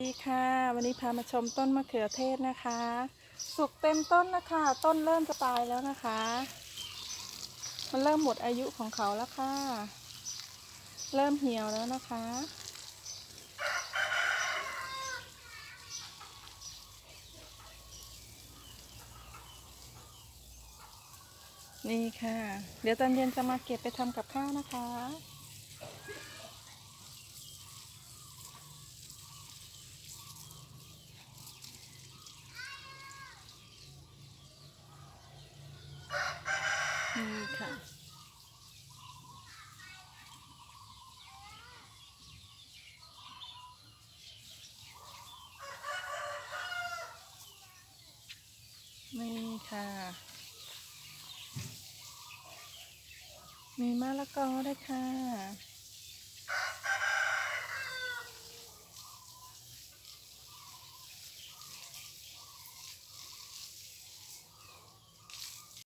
สวัสดีค่ะ วันนี้พามาชมต้นมะเขือเทศนะคะ สุกเต็มต้นนะคะ ต้นเริ่มจะตายแล้วนะคะ มันเริ่มหมดอายุของเขาแล้วค่ะ เริ่มเหี่ยวแล้วนะคะ นี่ค่ะ เดี๋ยวตอนเย็นจะมาเก็บไปทำกับข้าวนะคะ นี่ค่ะ นี่ค่ะ มีมะละกอด้วยค่ะ